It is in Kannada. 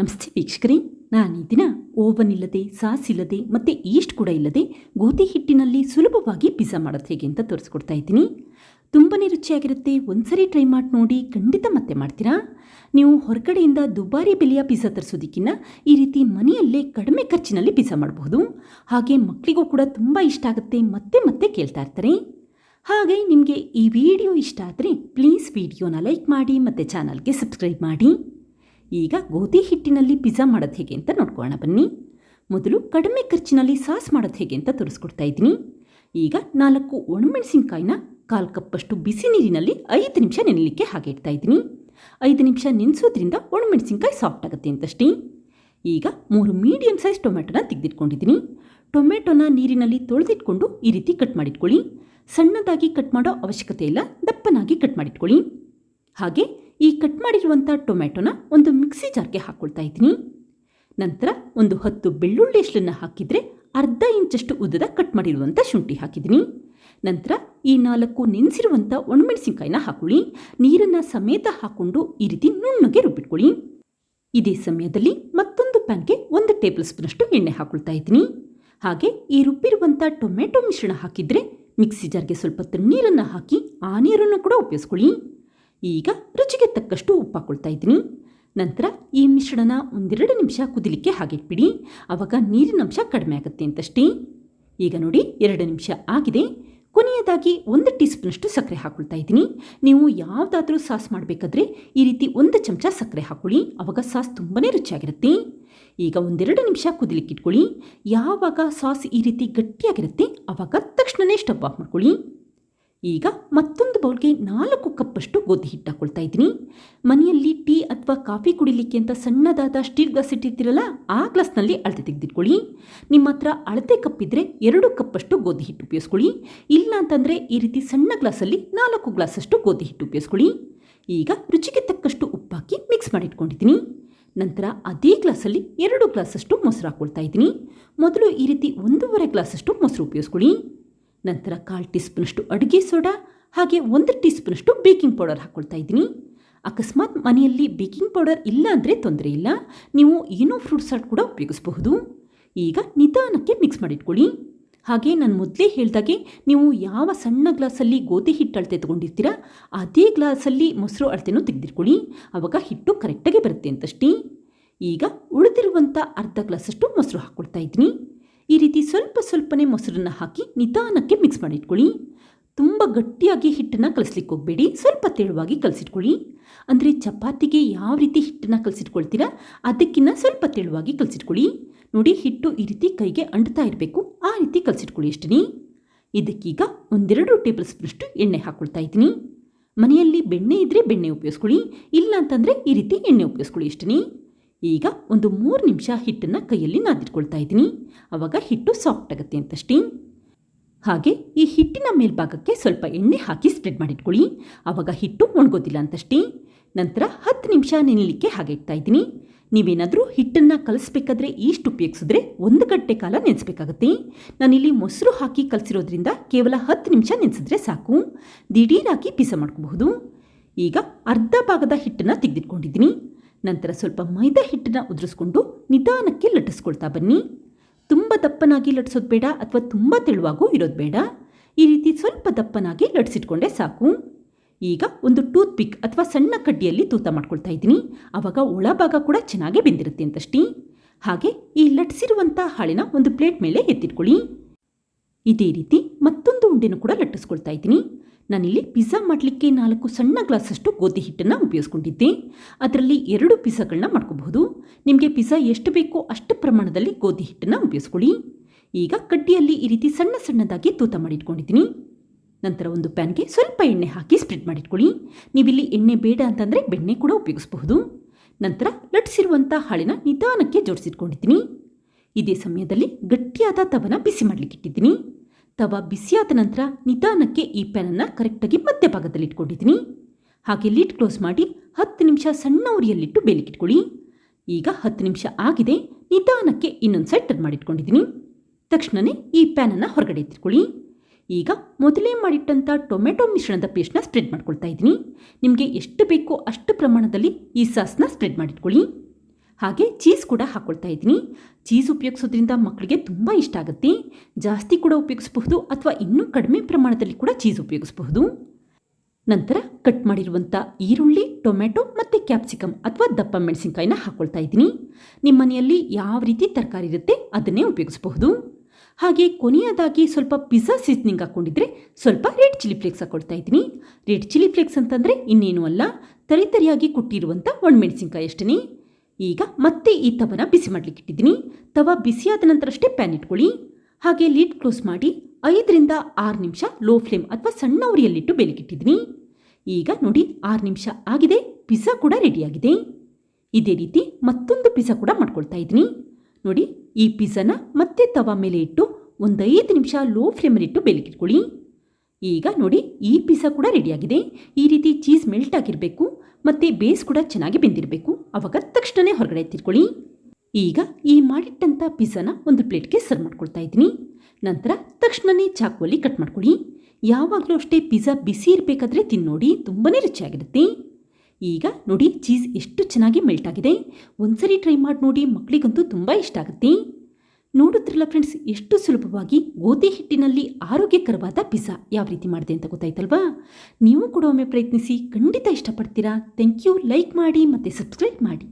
ನಮಸ್ತೆ ವೀಕ್ಷಕರೇ ನಾನು ಈ ದಿನ ಓವನ್ ಇಲ್ಲದೆ ಸಾಸ್ ಇಲ್ಲದೆ ಮತ್ತು ಈಸ್ಟ್ ಕೂಡ ಇಲ್ಲದೆ ಗೋಧಿ ಹಿಟ್ಟಿನಲ್ಲಿ ಸುಲಭವಾಗಿ ಪಿಜ್ಜಾ ಮಾಡೋದು ಹೇಗೆ ಅಂತ ತೋರಿಸ್ಕೊಡ್ತಾ ಇದ್ದೀನಿ. ತುಂಬಾ ರುಚಿಯಾಗಿರುತ್ತೆ. ಒಂದ್ಸರಿ ಟ್ರೈ ಮಾಡಿ ನೋಡಿ ಖಂಡಿತ ಮತ್ತೆ ಮಾಡ್ತೀರಾ? ನೀವು ಹೊರಗಡೆಯಿಂದ ದುಬಾರಿ ಬೆಲೆಯ ಪಿಜ್ಜಾ ತರಿಸೋದಕ್ಕಿಂತ ಈ ರೀತಿ ಮನೆಯಲ್ಲೇ ಕಡಿಮೆ ಖರ್ಚಿನಲ್ಲಿ ಪಿಜ್ಜಾ ಮಾಡಬಹುದು ಹಾಗೆ ಮಕ್ಕಳಿಗೂ ಕೂಡ ತುಂಬ ಇಷ್ಟ ಆಗುತ್ತೆ. ಮತ್ತೆ ಮತ್ತೆ ಕೇಳ್ತಾ ಇರ್ತಾರೆ. ಹಾಗೆ ನಿಮಗೆ ಈ ವಿಡಿಯೋ ಇಷ್ಟ ಆದರೆ ಪ್ಲೀಸ್ ವಿಡಿಯೋನ ಲೈಕ್ ಮಾಡಿ ಮತ್ತು ಚಾನಲ್ಗೆ ಸಬ್ಸ್ಕ್ರೈಬ್ ಮಾಡಿ. ಈಗ ಗೋಧಿ ಹಿಟ್ಟಿನಲ್ಲಿ ಪಿಜ್ಜಾ ಮಾಡೋದು ಹೇಗೆ ಅಂತ ನೋಡ್ಕೊಳ್ಳೋಣ ಬನ್ನಿ. ಮೊದಲು ಕಡಿಮೆ ಖರ್ಚಿನಲ್ಲಿ ಸಾಸ್ ಮಾಡೋದು ಹೇಗೆ ಅಂತ ತೋರಿಸ್ಕೊಡ್ತಾ ಇದ್ದೀನಿ. ಈಗ ನಾಲ್ಕು ಒಣಮೆಣಸಿನ್ಕಾಯಿನ ಕಾಲು ಕಪ್ಪಷ್ಟು ಬಿಸಿ ನೀರಿನಲ್ಲಿ ಐದು ನಿಮಿಷ ನೆನೆಯಲಿಕ್ಕೆ ಹಾಗೆ ಇಡ್ತಾ ಇದ್ದೀನಿ. ಐದು ನಿಮಿಷ ನೆನೆಸೋದ್ರಿಂದ ಒಣಮೆಣಸಿನ್ಕಾಯಿ ಸಾಫ್ಟ್ ಆಗುತ್ತೆ ಅಂತಷ್ಟೇ. ಈಗ ಮೂರು ಮೀಡಿಯಮ್ ಸೈಜ್ ಟೊಮೆಟೊನ ತೆಗೆದಿಟ್ಕೊಂಡಿದ್ದೀನಿ. ಟೊಮೆಟೊನ ನೀರಿನಲ್ಲಿ ತೊಳೆದಿಟ್ಕೊಂಡು ಈ ರೀತಿ ಕಟ್ ಮಾಡಿಟ್ಕೊಳ್ಳಿ. ಸಣ್ಣದಾಗಿ ಕಟ್ ಮಾಡೋ ಅವಶ್ಯಕತೆ ಇಲ್ಲ, ದಪ್ಪನಾಗಿ ಕಟ್ ಮಾಡಿಟ್ಕೊಳ್ಳಿ. ಹಾಗೆ ಈ ಕಟ್ ಮಾಡಿರುವಂಥ ಟೊಮೆಟೊನ ಒಂದು ಮಿಕ್ಸಿ ಜಾರ್ಗೆ ಹಾಕ್ಕೊಳ್ತಾ ಇದ್ದೀನಿ. ನಂತರ ಒಂದು ಹತ್ತು ಬೆಳ್ಳುಳ್ಳಿ ಎಷ್ಟನ್ನು ಹಾಕಿದರೆ ಅರ್ಧ ಇಂಚಷ್ಟು ಉದ್ದದ ಕಟ್ ಮಾಡಿರುವಂಥ ಶುಂಠಿ ಹಾಕಿದ್ದೀನಿ. ನಂತರ ಈ ನಾಲ್ಕು ನೆನೆಸಿರುವಂಥ ಒಣಮೆಣಸಿನ್ಕಾಯಿನ ಹಾಕೊಳ್ಳಿ. ನೀರನ್ನು ಸಮೇತ ಹಾಕ್ಕೊಂಡು ಈ ರೀತಿ ನುಣ್ಣಗೆ ರುಬ್ಬಿಟ್ಕೊಳ್ಳಿ. ಇದೇ ಸಮಯದಲ್ಲಿ ಮತ್ತೊಂದು ಪ್ಯಾನ್ಗೆ ಒಂದು ಟೇಬಲ್ ಸ್ಪೂನಷ್ಟು ಎಣ್ಣೆ ಹಾಕೊಳ್ತಾ ಇದ್ದೀನಿ. ಹಾಗೆ ಈ ರುಬ್ಬಿರುವಂಥ ಟೊಮೆಟೊ ಮಿಶ್ರಣ ಹಾಕಿದರೆ ಮಿಕ್ಸಿ ಜಾರ್ಗೆ ಸ್ವಲ್ಪ ತಣ್ಣೀರನ್ನು ಹಾಕಿ, ಆ ನೀರನ್ನು ಕೂಡ ಉಪಯೋಗಿಸ್ಕೊಳ್ಳಿ. ಈಗ ರುಚಿಗೆ ತಕ್ಕಷ್ಟು ಉಪ್ಪು ಹಾಕೊಳ್ತಾ ಇದ್ದೀನಿ. ನಂತರ ಈ ಮಿಶ್ರಣ ಒಂದೆರಡು ನಿಮಿಷ ಕುದಿಲಿಕ್ಕೆ ಹಾಗಿಟ್ಬಿಡಿ ಆವಾಗ ನೀರಿನ ಅಂಶ ಕಡಿಮೆ ಆಗುತ್ತೆ ಅಂತಷ್ಟೇ. ಈಗ ನೋಡಿ, ಎರಡು ನಿಮಿಷ ಆಗಿದೆ. ಕೊನೆಯದಾಗಿ ಒಂದು ಟೀ ಸ್ಪೂನಷ್ಟು ಸಕ್ಕರೆ ಹಾಕೊಳ್ತಾ ಇದ್ದೀನಿ. ನೀವು ಯಾವುದಾದ್ರೂ ಸಾಸ್ ಮಾಡಬೇಕಾದ್ರೆ ಈ ರೀತಿ ಒಂದು ಚಮಚ ಸಕ್ಕರೆ ಹಾಕೊಳ್ಳಿ. ಆವಾಗ ಸಾಸ್ ತುಂಬಾ ರುಚಿಯಾಗಿರುತ್ತೆ. ಈಗ ಒಂದೆರಡು ನಿಮಿಷ ಕುದಿಲಿಕ್ಕೆ ಇಟ್ಕೊಳ್ಳಿ. ಯಾವಾಗ ಸಾಸ್ ಈ ರೀತಿ ಗಟ್ಟಿಯಾಗಿರುತ್ತೆ ಆವಾಗ ತಕ್ಷಣವೇ ಸ್ಟವ್ ಆಫ್ ಮಾಡ್ಕೊಳ್ಳಿ. ಈಗ ಮತ್ತೊಂದು ಬೌಲ್ಗೆ ನಾಲ್ಕು ಕಪ್ಪಷ್ಟು ಗೋಧಿ ಹಿಟ್ಟು ಹಾಕೊಳ್ತಾ ಇದ್ದೀನಿ. ಮನೆಯಲ್ಲಿ ಟೀ ಅಥವಾ ಕಾಫಿ ಕುಡಿಲಿಕ್ಕೆ ಅಂತ ಸಣ್ಣದಾದ ಸ್ಟೀಲ್ ಗ್ಲಾಸ್ ಇಟ್ಟಿರ್ತೀರಲ್ಲ, ಆ ಗ್ಲಾಸ್ನಲ್ಲಿ ಅಳತೆ ತೆಗೆದಿಟ್ಕೊಳ್ಳಿ. ನಿಮ್ಮ ಹತ್ರ ಅಳತೆ ಕಪ್ಪಿದ್ರೆ ಎರಡು ಕಪ್ಪಷ್ಟು ಗೋಧಿ ಹಿಟ್ಟು ಉಪಯೋಗಿಸ್ಕೊಳ್ಳಿ. ಇಲ್ಲ ಅಂತಂದರೆ ಈ ರೀತಿ ಸಣ್ಣ ಗ್ಲಾಸಲ್ಲಿ ನಾಲ್ಕು ಗ್ಲಾಸಷ್ಟು ಗೋಧಿ ಹಿಟ್ಟು ಉಪಯೋಗಿಸ್ಕೊಳ್ಳಿ. ಈಗ ರುಚಿಗೆ ತಕ್ಕಷ್ಟು ಉಪ್ಪಾಕಿ ಮಿಕ್ಸ್ ಮಾಡಿಟ್ಕೊಂಡಿದ್ದೀನಿ. ನಂತರ ಅದೇ ಗ್ಲಾಸಲ್ಲಿ ಎರಡು ಗ್ಲಾಸಷ್ಟು ಮೊಸರು ಹಾಕ್ಕೊಳ್ತಾ ಇದ್ದೀನಿ. ಮೊದಲು ಈ ರೀತಿ ಒಂದೂವರೆ ಗ್ಲಾಸಷ್ಟು ಮೊಸರು ಉಪಯೋಗಿಸ್ಕೊಳ್ಳಿ. ನಂತರ ಕಾಲು ಟೀ ಸ್ಪೂನಷ್ಟು ಅಡುಗೆ ಸೋಡಾ, ಹಾಗೆ ಒಂದು ಟೀ ಸ್ಪೂನಷ್ಟು ಬೇಕಿಂಗ್ ಪೌಡರ್ ಹಾಕ್ಕೊಳ್ತಾ ಇದ್ದೀನಿ. ಅಕಸ್ಮಾತ್ ಮನೆಯಲ್ಲಿ ಬೇಕಿಂಗ್ ಪೌಡರ್ ಇಲ್ಲ ಅಂದರೆ ತೊಂದರೆ ಇಲ್ಲ. ನೀವು ಏನೋ ಫ್ರೂಟ್ ಸಾಲ್ಟ್ ಕೂಡ ಉಪಯೋಗಿಸಬಹುದು. ಈಗ ನಿಧಾನಕ್ಕೆ ಮಿಕ್ಸ್ ಮಾಡಿಟ್ಕೊಳ್ಳಿ. ಹಾಗೆ ನಾನು ಮೊದಲೇ ಹೇಳಿದಾಗೆ ನೀವು ಯಾವ ಸಣ್ಣ ಗ್ಲಾಸಲ್ಲಿ ಗೋಧಿ ಹಿಟ್ಟು ಅಳತೆ ತೊಗೊಂಡಿರ್ತೀರಾ, ಅದೇ ಗ್ಲಾಸಲ್ಲಿ ಮೊಸರು ಅಳತೆನೂ ತೆಗೆದಿಟ್ಕೊಳ್ಳಿ. ಆವಾಗ ಹಿಟ್ಟು ಕರೆಕ್ಟಾಗಿ ಬರುತ್ತೆ ಅಂತಷ್ಟೇ. ಈಗ ಉಳಿದಿರುವಂಥ ಅರ್ಧ ಗ್ಲಾಸಷ್ಟು ಮೊಸರು ಹಾಕ್ಕೊಳ್ತಾ ಇದ್ದೀನಿ. ಈ ರೀತಿ ಸ್ವಲ್ಪ ಸ್ವಲ್ಪನೇ ಮೊಸರನ್ನು ಹಾಕಿ ನಿಧಾನಕ್ಕೆ ಮಿಕ್ಸ್ ಮಾಡಿಟ್ಕೊಳ್ಳಿ. ತುಂಬ ಗಟ್ಟಿಯಾಗಿ ಹಿಟ್ಟನ್ನು ಕಲಿಸ್ಲಿಕ್ಕೆ ಹೋಗಬೇಡಿ. ಸ್ವಲ್ಪ ತೆಳುವಾಗಿ ಕಲಸಿಟ್ಕೊಳ್ಳಿ. ಅಂದರೆ ಚಪಾತಿಗೆ ಯಾವ ರೀತಿ ಹಿಟ್ಟನ್ನು ಕಲಸಿಟ್ಕೊಳ್ತೀರಾ ಅದಕ್ಕಿಂತ ಸ್ವಲ್ಪ ತೆಳುವಾಗಿ ಕಲಸಿಟ್ಕೊಳ್ಳಿ. ನೋಡಿ ಹಿಟ್ಟು ಈ ರೀತಿ ಕೈಗೆ ಅಂಟ್ತಾ ಇರಬೇಕು. ಆ ರೀತಿ ಕಲಸಿಟ್ಕೊಳ್ಳಿ ಅಷ್ಟೇ ಇದಕ್ಕೀಗ ಒಂದೆರಡು ಟೇಬಲ್ ಸ್ಪೂನಷ್ಟು ಎಣ್ಣೆ ಹಾಕ್ಕೊಳ್ತಾ ಇದ್ದೀನಿ. ಮನೆಯಲ್ಲಿ ಬೆಣ್ಣೆ ಇದ್ದರೆ ಬೆಣ್ಣೆ ಉಪಯೋಗಿಸ್ಕೊಳ್ಳಿ. ಇಲ್ಲ ಅಂತಂದರೆ ಈ ರೀತಿ ಎಣ್ಣೆ ಉಪಯೋಗಿಸ್ಕೊಳ್ಳಿ ಅಷ್ಟೇ ಈಗ ಒಂದು ಮೂರು ನಿಮಿಷ ಹಿಟ್ಟನ್ನು ಕೈಯಲ್ಲಿ ನಾದಿಟ್ಕೊಳ್ತಾ ಇದ್ದೀನಿ. ಆವಾಗ ಹಿಟ್ಟು ಸಾಫ್ಟ್ ಆಗುತ್ತೆ ಅಂತಷ್ಟೇ. ಹಾಗೆ ಈ ಹಿಟ್ಟಿನ ಮೇಲ್ಭಾಗಕ್ಕೆ ಸ್ವಲ್ಪ ಎಣ್ಣೆ ಹಾಕಿ ಸ್ಪ್ರೆಡ್ ಮಾಡಿಟ್ಕೊಳ್ಳಿ. ಆವಾಗ ಹಿಟ್ಟು ಒಣಗೋದಿಲ್ಲ ಅಂತಷ್ಟೇ. ನಂತರ ಹತ್ತು ನಿಮಿಷ ನೆನಲಿಕ್ಕೆ ಹಾಗೆ ಇಡ್ತಾ ಇದ್ದೀನಿ. ನೀವೇನಾದರೂ ಹಿಟ್ಟನ್ನು ಕಲಿಸ್ಬೇಕಾದ್ರೆ ಈಸ್ಟ್ ಉಪಯೋಗಿಸಿದ್ರೆ ಒಂದು ಗಂಟೆ ಕಾಲ ನೆನೆಸ್ಬೇಕಾಗತ್ತೆ. ನಾನಿಲ್ಲಿ ಮೊಸರು ಹಾಕಿ ಕಲಸಿರೋದ್ರಿಂದ ಕೇವಲ ಹತ್ತು ನಿಮಿಷ ನೆನೆಸಿದ್ರೆ ಸಾಕು. ದಿಢೀರಾಗಿ ಪಿಸ ಮಾಡ್ಕೋಬಹುದು. ಈಗ ಅರ್ಧ ಭಾಗದ ಹಿಟ್ಟನ್ನು ತೆಗೆದಿಟ್ಕೊಂಡಿದ್ದೀನಿ. ನಂತರ ಸ್ವಲ್ಪ ಮೈದಾ ಹಿಟ್ಟನ್ನು ಉದುರಿಸ್ಕೊಂಡು ನಿಧಾನಕ್ಕೆ ಲಟ್ಟಿಸ್ಕೊಳ್ತಾ ಬನ್ನಿ. ತುಂಬ ದಪ್ಪನಾಗಿ ಲಟ್ಸೋದು ಬೇಡ ಅಥವಾ ತುಂಬ ತೆಳುವಾಗೂ ಇರೋದು ಬೇಡ. ಈ ರೀತಿ ಸ್ವಲ್ಪ ದಪ್ಪನಾಗಿ ಲಟ್ಸಿಟ್ಕೊಂಡೆ ಸಾಕು. ಈಗ ಒಂದು ಟೂತ್ ಪಿಕ್ ಅಥವಾ ಸಣ್ಣ ಕಡ್ಡಿಯಲ್ಲಿ ತೂತ ಮಾಡ್ಕೊಳ್ತಾ ಇದ್ದೀನಿ. ಆವಾಗ ಒಳಭಾಗ ಕೂಡ ಚೆನ್ನಾಗಿ ಬೆಂದಿರುತ್ತೆ ಅಂತಷ್ಟೇ. ಹಾಗೆ ಈ ಲಟ್ಟಿಸಿರುವಂಥ ಹಾಳಿನ ಒಂದು ಪ್ಲೇಟ್ ಮೇಲೆ ಎತ್ತಿಟ್ಕೊಳ್ಳಿ. ಇದೇ ರೀತಿ ಮತ್ತೊಂದು ಉಂಡೆನೂ ಕೂಡ ಲಟ್ಟಿಸ್ಕೊಳ್ತಾ ಇದ್ದೀನಿ. ನಾನಿಲ್ಲಿ ಪಿಜ್ಜಾ ಮಾಡಲಿಕ್ಕೆ ನಾಲ್ಕು ಸಣ್ಣ ಗ್ಲಾಸಷ್ಟು ಗೋಧಿ ಹಿಟ್ಟನ್ನು ಉಪಯೋಗಿಸ್ಕೊಂಡಿದ್ದೆ. ಅದರಲ್ಲಿ ಎರಡು ಪಿಜ್ಜಾಗಳನ್ನ ಮಾಡ್ಕೋಬಹುದು. ನಿಮಗೆ ಪಿಜ್ಜಾ ಎಷ್ಟು ಬೇಕೋ ಅಷ್ಟು ಪ್ರಮಾಣದಲ್ಲಿ ಗೋಧಿ ಹಿಟ್ಟನ್ನು ಉಪಯೋಗಿಸ್ಕೊಳ್ಳಿ. ಈಗ ಕಡ್ಡಿಯಲ್ಲಿ ಈ ರೀತಿ ಸಣ್ಣ ಸಣ್ಣದಾಗಿ ತೂತ ಮಾಡಿಟ್ಕೊಂಡಿದ್ದೀನಿ. ನಂತರ ಒಂದು ಪ್ಯಾನ್ಗೆ ಸ್ವಲ್ಪ ಎಣ್ಣೆ ಹಾಕಿ ಸ್ಪ್ರೆಡ್ ಮಾಡಿಟ್ಕೊಳ್ಳಿ. ನೀವಿಲ್ಲಿ ಎಣ್ಣೆ ಬೇಡ ಅಂತಂದರೆ ಬೆಣ್ಣೆ ಕೂಡ ಉಪಯೋಗಿಸಬಹುದು. ನಂತರ ಲಟ್ಸಿರುವಂಥ ಹಾಳಿನ ನಿಧಾನಕ್ಕೆ ಜೋಡಿಸಿಟ್ಕೊಂಡಿದ್ದೀನಿ. ಇದೇ ಸಮಯದಲ್ಲಿ ಗಟ್ಟಿಯಾದ ತವನ ಬಿಸಿ ಮಾಡಲಿಕ್ಕೆ ಇಟ್ಟಿದ್ದೀನಿ ತವ ಬಿಸಿಯಾದ ನಂತರ ನಿಧಾನಕ್ಕೆ ಈ ಪ್ಯಾನನ್ನು ಕರೆಕ್ಟಾಗಿ ಮಧ್ಯಭಾಗದಲ್ಲಿ ಇಟ್ಕೊಂಡಿದ್ದೀನಿ. ಹಾಗೆ ಲಿಡ್ ಕ್ಲೋಸ್ ಮಾಡಿ ಹತ್ತು ನಿಮಿಷ ಸಣ್ಣ ಉರಿಯಲ್ಲಿಟ್ಟು ಬೇಲಿಕ್ಕಿಟ್ಕೊಳ್ಳಿ ಈಗ ಹತ್ತು ನಿಮಿಷ ಆಗಿದೆ, ನಿಧಾನಕ್ಕೆ ಇನ್ನೊಂದು ಸೈಡ್ ಟರ್ನ್ ಮಾಡಿಟ್ಕೊಂಡಿದ್ದೀನಿ ತಕ್ಷಣವೇ ಈ ಪ್ಯಾನನ್ನು ಹೊರಗಡೆ ಎತ್ತಿಟ್ಕೊಳ್ಳಿ. ಈಗ ಮೊದಲೇ ಮಾಡಿಟ್ಟಂಥ ಟೊಮೆಟೊ ಮಿಶ್ರಣದ ಪೇಸ್ಟ್ನ ಸ್ಪ್ರೆಡ್ ಮಾಡ್ಕೊಳ್ತಾ ಇದ್ದೀನಿ. ನಿಮಗೆ ಎಷ್ಟು ಬೇಕೋ ಅಷ್ಟು ಪ್ರಮಾಣದಲ್ಲಿ ಈ ಸಾಸ್ನ ಸ್ಪ್ರೆಡ್ ಮಾಡಿಟ್ಕೊಳ್ಳಿ ಹಾಗೆ ಚೀಸ್ ಕೂಡ ಹಾಕ್ಕೊಳ್ತಾ ಇದ್ದೀನಿ. ಚೀಸ್ ಉಪಯೋಗಿಸೋದ್ರಿಂದ ಮಕ್ಕಳಿಗೆ ತುಂಬ ಇಷ್ಟ ಆಗುತ್ತೆ. ಜಾಸ್ತಿ ಕೂಡ ಉಪಯೋಗಿಸಬಹುದು ಅಥವಾ ಇನ್ನೂ ಕಡಿಮೆ ಪ್ರಮಾಣದಲ್ಲಿ ಕೂಡ ಚೀಸ್ ಉಪಯೋಗಿಸಬಹುದು. ನಂತರ ಕಟ್ ಮಾಡಿರುವಂಥ ಈರುಳ್ಳಿ ಟೊಮೆಟೊ ಮತ್ತು ಕ್ಯಾಪ್ಸಿಕಮ್ ಅಥವಾ ದಪ್ಪ ಮೆಣಸಿನ್ಕಾಯಿನ ಹಾಕ್ಕೊಳ್ತಾ ಇದ್ದೀನಿ. ನಿಮ್ಮ ಮನೆಯಲ್ಲಿ ಯಾವ ರೀತಿ ತರಕಾರಿ ಇರುತ್ತೆ ಅದನ್ನೇ ಉಪಯೋಗಿಸಬಹುದು. ಹಾಗೆ ಕೊನೆಯದಾಗಿ ಸ್ವಲ್ಪ ಪಿಜ್ಜಾ ಸೀಸನಿಂಗ್ ಹಾಕ್ಕೊಂಡಿದ್ರೆ ಸ್ವಲ್ಪ ರೆಡ್ ಚಿಲ್ಲಿ ಫ್ಲೇಕ್ಸ್ ಹಾಕ್ಕೊಳ್ತಾ ಇದ್ದೀನಿ. ರೆಡ್ ಚಿಲ್ಲಿ ಫ್ಲೇಕ್ಸ್ ಅಂತಂದರೆ ಇನ್ನೇನು ಅಲ್ಲ ತರಿತರಿಯಾಗಿ ಕುಟ್ಟಿರುವಂಥ ಒಣಮೆಣಸಿನ್ಕಾಯಿ ಅಷ್ಟೇ ಈಗ ಮತ್ತೆ ಈ ತವನ ಬಿಸಿ ಮಾಡಲಿಕ್ಕೆ ಇಟ್ಟಿದ್ದೀನಿ. ತವ ಬಿಸಿಯಾದ ನಂತರಷ್ಟೇ ಪ್ಯಾನ್ ಇಟ್ಕೊಳ್ಳಿ. ಹಾಗೆ ಲೀಡ್ ಕ್ಲೋಸ್ ಮಾಡಿ ಐದರಿಂದ ಆರು ನಿಮಿಷ ಲೋ ಫ್ಲೇಮ್ ಅಥವಾ ಸಣ್ಣ ಉರಿಯಲ್ಲಿಟ್ಟು ಬೆಲೆಗಿಟ್ಟಿದ್ದೀನಿ ಈಗ ನೋಡಿ ಆರು ನಿಮಿಷ ಆಗಿದೆ. ಪಿಜ್ಜಾ ಕೂಡ ರೆಡಿಯಾಗಿದೆ ಇದೇ ರೀತಿ ಮತ್ತೊಂದು ಪಿಜ್ಜಾ ಕೂಡ ಮಾಡ್ಕೊಳ್ತಾ ಇದ್ದೀನಿ. ನೋಡಿ ಈ ಪಿಜ್ಜಾನ ಮತ್ತೆ ತವ ಮೇಲೆ ಇಟ್ಟು ಒಂದು ಐದು ನಿಮಿಷ ಲೋ ಫ್ಲೇಮಲ್ಲಿಟ್ಟು ಬೇಲಿಗಿಟ್ಕೊಳ್ಳಿ ಈಗ ನೋಡಿ ಈ ಪಿಜ್ಜಾ ಕೂಡ ರೆಡಿಯಾಗಿದೆ ಈ ರೀತಿ ಚೀಸ್ ಮೆಲ್ಟ್ ಆಗಿರಬೇಕು, ಮತ್ತು ಬೇಸ್ ಕೂಡ ಚೆನ್ನಾಗಿ ಬೆಂದಿರಬೇಕು. ಅವಾಗ ತಕ್ಷಣವೇ ಹೊರಗಡೆ ತಿರ್ಕೊಳ್ಳಿ ಈಗ ಈ ಮಾಡಿಟ್ಟಂಥ ಪಿಜ್ಜಾನ ಒಂದು ಪ್ಲೇಟ್ಗೆ ಸರ್ವ್ ಮಾಡ್ಕೊಳ್ತಾ ಇದ್ದೀನಿ. ನಂತರ ತಕ್ಷಣವೇ ಚಾಕುವಲ್ಲಿ ಕಟ್ ಮಾಡ್ಕೊಳ್ಳಿ. ಯಾವಾಗಲೂ ಅಷ್ಟೇ ಪಿಜ್ಜಾ ಬಿಸಿ ಇರಬೇಕಾದ್ರೆ ತಿನ್ನೋಡಿ ತುಂಬಾ ರುಚಿಯಾಗಿರುತ್ತೆ. ಈಗ ನೋಡಿ ಚೀಸ್ ಎಷ್ಟು ಚೆನ್ನಾಗಿ ಮೆಲ್ಟ್ ಆಗಿದೆ. ಒಂದ್ಸರಿ ಟ್ರೈ ಮಾಡಿ ನೋಡಿ ಮಕ್ಕಳಿಗಂತೂ ತುಂಬ ಇಷ್ಟ ಆಗುತ್ತೆ. ನೋಡುತ್ತಿರಲ್ಲ ಫ್ರೆಂಡ್ಸ್ ಎಷ್ಟು ಸುಲಭವಾಗಿ ಗೋಧಿ ಹಿಟ್ಟಿನಲ್ಲಿ ಆರೋಗ್ಯಕರವಾದ ಪಿಜ್ಜಾ ಯಾವ ರೀತಿ ಮಾಡಿದೆ ಅಂತ ಗೊತ್ತಾಯ್ತಲ್ವಾ? ನೀವು ಕೂಡ ಒಮ್ಮೆ ಪ್ರಯತ್ನಿಸಿ ಖಂಡಿತ ಇಷ್ಟಪಡ್ತೀರಾ? ಥ್ಯಾಂಕ್ ಯು ಲೈಕ್ ಮಾಡಿ ಮತ್ತು ಸಬ್ಸ್ಕ್ರೈಬ್ ಮಾಡಿ.